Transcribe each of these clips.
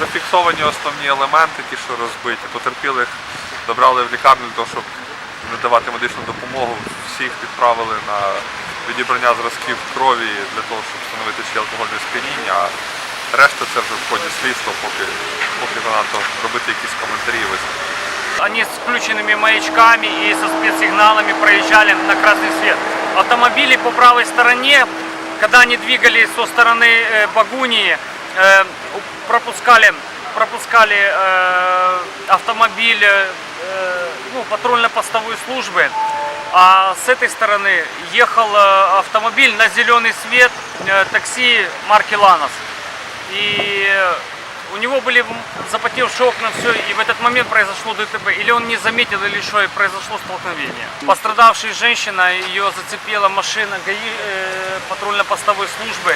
Зафіксовані основні елементи, ті, що розбиті. Потерпілих добрали в лікарню для того, щоб надавати медичну допомогу. Всіх відправили на відібрання зразків крові для того, щоб встановити чи є алкогольне сп'яніння. А решта це вже в ході слідства, поки, поки занадто робити якісь коментарі і висновки. Они с включенными маячками и со спецсигналами проезжали на красный свет. Автомобили по правой стороне, когда они двигались со стороны э, Багунии, э, у- пропускали, пропускали э, автомобиль э, ну, патрульно-постовой службы. А с этой стороны ехал э, автомобиль на зеленый свет э, такси марки Ланос. И э, у него были м- запотевшие окна, все, и в этот момент произошло ДТП. Или он не заметил, или что, и произошло столкновение. Пострадавшая женщина, ее зацепила машина ГАИ э, патрульно-постовой службы.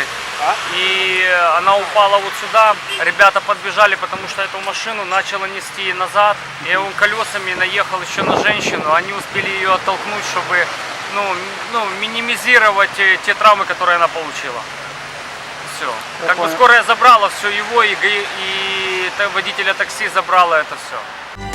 И она упала вот сюда. Ребята подбежали, потому что эту машину начала нести назад. И он колесами наехал еще на женщину. Они успели ее оттолкнуть, чтобы ну, м- ну, минимизировать э, те травмы, которые она получила. Все. Как бы скорая забрала все его, и, ГАИ- и та- водителя такси забрала это все.